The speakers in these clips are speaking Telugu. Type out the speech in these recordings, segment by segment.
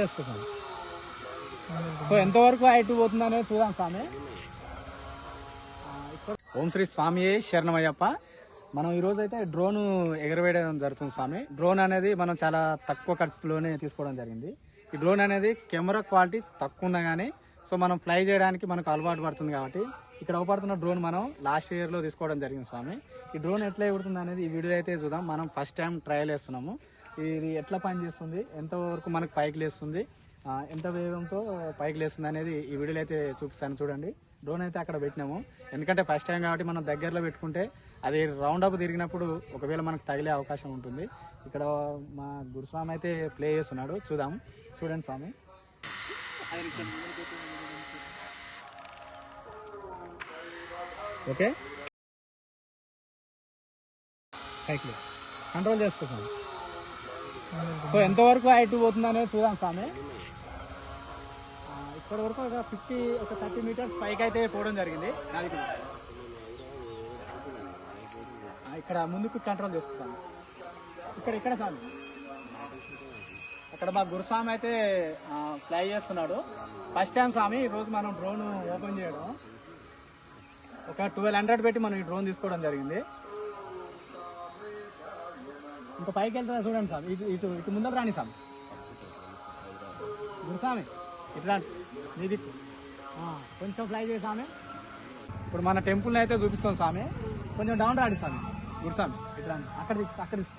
చేసుకుంటాం. సో ఎంతవరకు హైట్ పోతుందనేది చూద్దాం స్వామి. ఓం శ్రీ స్వామి శరణమయ్యప్ప. మనం ఈరోజు అయితే డ్రోన్ ఎగరవేయడం జరుగుతుంది స్వామి. డ్రోన్ అనేది మనం చాలా తక్కువ ఖర్చులోనే తీసుకోవడం జరిగింది. ఈ డ్రోన్ అనేది కెమెరా క్వాలిటీ తక్కువ ఉన్నా కానీ సో మనం ఫ్లై చేయడానికి మనకు అలవాటు పడుతుంది కాబట్టి ఇక్కడ అవపడుతున్న డ్రోన్ మనం లాస్ట్ ఇయర్లో తీసుకోవడం జరిగింది స్వామి. ఈ డ్రోన్ ఎట్లా ఎగురుతుంది అనేది ఈ వీడియో అయితే చూద్దాం. మనం ఫస్ట్ టైం ట్రయల్ వేస్తున్నాము. ఇది ఎట్లా పనిచేస్తుంది? ఎంతవరకు మనకు పైకి లేస్తుంది? ఎంత వేగంతో పైకి లేస్తుంది అనేది ఈ వీడియోలో అయితే చూపిస్తాను చూడండి. డ్రోన్ అయితే అక్కడ పెట్టినాము. ఎందుకంటే ఫస్ట్ టైం కాబట్టి మనం దగ్గరలో పెట్టుకుంటే అది రౌండ్ అప్ తిరిగినప్పుడు ఒకవేళ మనకు తగిలే అవకాశం ఉంటుంది. ఇక్కడ మా గురుస్వామి అయితే ప్లే చేస్తున్నాడు. చూద్దాం. చూడండి స్వామి. ఓకే కంట్రోల్ చేసుకుంటాం సో ఎంతవరకు హైట్ పోతుందనే చూద్దాం స్వామి. ఇప్పటి ఇక్కడ వరకు ఒక ఫిఫ్టీ ఒక థర్టీ మీటర్స్ పైకి అయితే పోవడం జరిగింది. ఇక్కడ ముందుకు కంట్రోల్ చేసుకుంటాను ఇక్కడ ఇక్కడ స్వామి. అక్కడ మా గురుస్వామి అయితే ఫ్లై చేస్తున్నాడు. ఫస్ట్ టైం స్వామి ఈరోజు మనం డ్రోన్ ఓపెన్ చేయడం. ఒక ట్వెల్వ్ హండ్రెడ్ పెట్టి మనం ఈ డ్రోన్ తీసుకోవడం జరిగింది. ఇంకా పైకి వెళ్తుందా చూడండి సార్. ఇటు ఇటు ఇటు ముందర రాని సార్. గురుస్వామి ఇట్లా నీ దిక్కు. కొంచెం ఫ్లై చేసామే ఇప్పుడు మన టెంపుల్ అయితే చూపిస్తాం స్వామి. కొంచెం డౌన్ రాడు స్వామి. గురుస్వామి ఇట్లా అక్కడ తీసుకో అక్కడ తీసుకో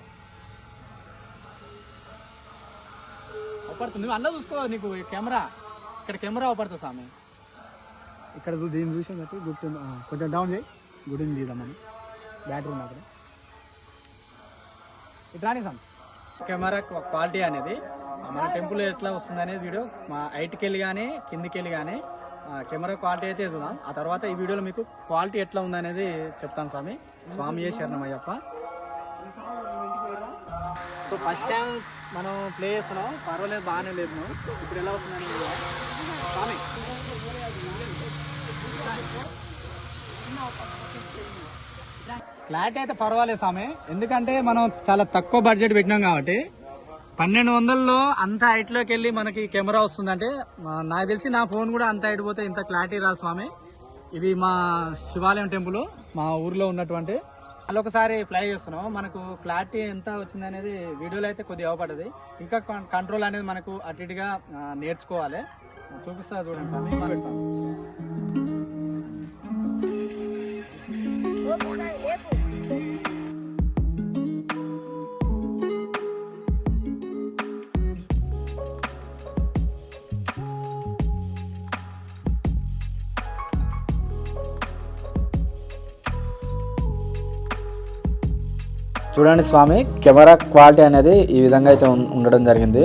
నువ్వు అందులో చూసుకో నీకు కెమెరా ఇక్కడ కెమెరా అవపడుతుంది స్వామి. ఇక్కడ దీన్ని చూసి కాబట్టి గుడ్ కొంచెం డౌన్ చేయి. గుడిని తీద్దామని బ్యాటరీ ఉంది అక్కడ. రాని సార్. కెమెరా క్వాలిటీ అనేది మన టెంపుల్ ఎట్లా వస్తుంది అనేది వీడియో మా హైట్కి వెళ్ళి కానీ కిందికి వెళ్ళి కానీ కెమెరా క్వాలిటీ అయితే చూద్దాం. ఆ తర్వాత ఈ వీడియోలో మీకు క్వాలిటీ ఎట్లా ఉందనేది చెప్తాను స్వామి. స్వామి శరణమయ్యప్ప. సో ఫస్ట్ టైం మనం ప్లే చేస్తున్నాం. పర్వాలేదు బాగానే లేదు ఇప్పుడు ఎలా వస్తుందని స్వామి. క్లారిటీ అయితే పర్వాలేదు స్వామి. ఎందుకంటే మనం చాలా తక్కువ బడ్జెట్ పెట్టినాం కాబట్టి. పన్నెండు వందల్లో అంత హైట్లోకి వెళ్ళి మనకి కెమెరా వస్తుందంటే నాకు తెలిసి నా ఫోన్ కూడా అంత హైట్ పోతే ఇంత క్లారిటీ రాదు స్వామి. ఇది మా శివాలయం టెంపుల్ మా ఊర్లో ఉన్నటువంటి. అలా ఒకసారి ఫ్లై చేస్తున్నాం. మనకు క్లారిటీ ఎంత వచ్చింది అనేది వీడియోలో అయితే కొద్దిగా అవపడది ఇంకా కంట్రోల్ అనేది మనకు అటు ఇటుగా నేర్చుకోవాలి. చూపిస్తా చూడండి స్వామి. చూడండి స్వామి కెమెరా క్వాలిటీ అనేది ఈ విధంగా అయితే ఉండడం జరిగింది.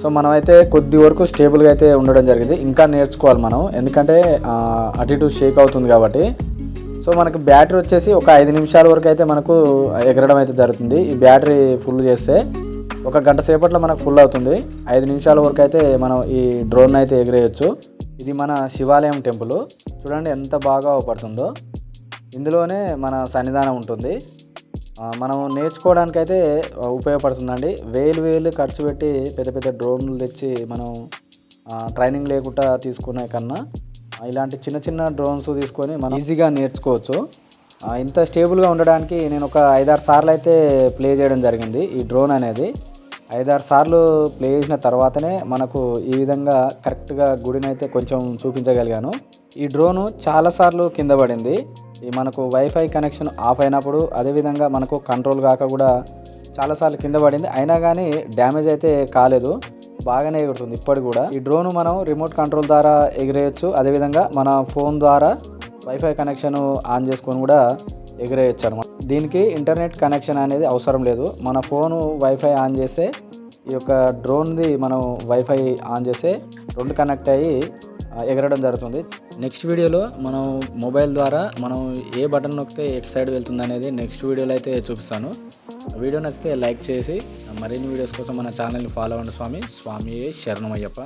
సో మనం అయితే కొద్ది వరకు స్టేబుల్గా అయితే ఉండడం జరిగింది. ఇంకా నేర్చుకోవాలి మనం. ఎందుకంటే అటు ఇటు షేక్ అవుతుంది కాబట్టి. సో మనకి బ్యాటరీ వచ్చేసి ఒక ఐదు నిమిషాల వరకు అయితే మనకు ఎగరడం అయితే జరుగుతుంది. ఈ బ్యాటరీ ఫుల్ చేస్తే ఒక గంట సేపట్లో మనకు ఫుల్ అవుతుంది. ఐదు నిమిషాల వరకు అయితే మనం ఈ డ్రోన్ అయితే ఎగిరేయచ్చు. ఇది మన శివాలయం టెంపుల్. చూడండి ఎంత బాగా పడుతుందో. ఇందులోనే మన సన్నిధానం ఉంటుంది. మనం నేర్చుకోవడానికి అయితే ఉపయోగపడుతుందండి. వేలు వేలు ఖర్చు పెట్టి పెద్ద పెద్ద డ్రోన్లు తెచ్చి మనం ట్రైనింగ్ లేకుండా తీసుకునే కన్నా ఇలాంటి చిన్న చిన్న డ్రోన్స్ తీసుకొని మనం ఈజీగా నేర్చుకోవచ్చు. ఇంత స్టేబుల్గా ఉండడానికి నేను ఒక ఐదారు సార్లు అయితే ప్లే చేయడం జరిగింది ఈ డ్రోన్ అనేది. ఐదారు సార్లు ప్లే చేసిన తర్వాతనే మనకు ఈ విధంగా కరెక్ట్గా గుడినైతే కొంచెం చూపించగలిగాను. ఈ డ్రోను చాలాసార్లు కింద పడింది. మనకు వైఫై కనెక్షన్ ఆఫ్ అయినప్పుడు అదేవిధంగా మనకు కంట్రోల్ కాక కూడా చాలాసార్లు కింద పడింది. అయినా కానీ డ్యామేజ్ అయితే కాలేదు. బాగానే ఎగురుతుంది. ఇప్పటికి కూడా ఈ డ్రోన్ మనం రిమోట్ కంట్రోల్ ద్వారా ఎగిరేయచ్చు. అదేవిధంగా మన ఫోన్ ద్వారా వైఫై కనెక్షన్ ఆన్ చేసుకొని కూడా ఎగిరేయచ్చు అనమాట దీనికి ఇంటర్నెట్ కనెక్షన్ అనేది అవసరం లేదు. మన ఫోను వైఫై ఆన్ చేస్తే ఈ యొక్క డ్రోన్ది మనం వైఫై ఆన్ చేస్తే రెండు కనెక్ట్ అయ్యి ఎగరడం జరుగుతుంది. నెక్స్ట్ వీడియోలో మనం మొబైల్ ద్వారా మనం ఏ బటన్ నొక్కితే ఎటు సైడ్ వెళ్తుంది అనేది నెక్స్ట్ వీడియోలో అయితే చూపిస్తాను. వీడియో నచ్చితే లైక్ చేసి మరిన్ని వీడియోస్ కోసం మన ఛానల్ని ఫాలో అవ్వండి స్వామి. స్వామి శరణమయ్యప్ప.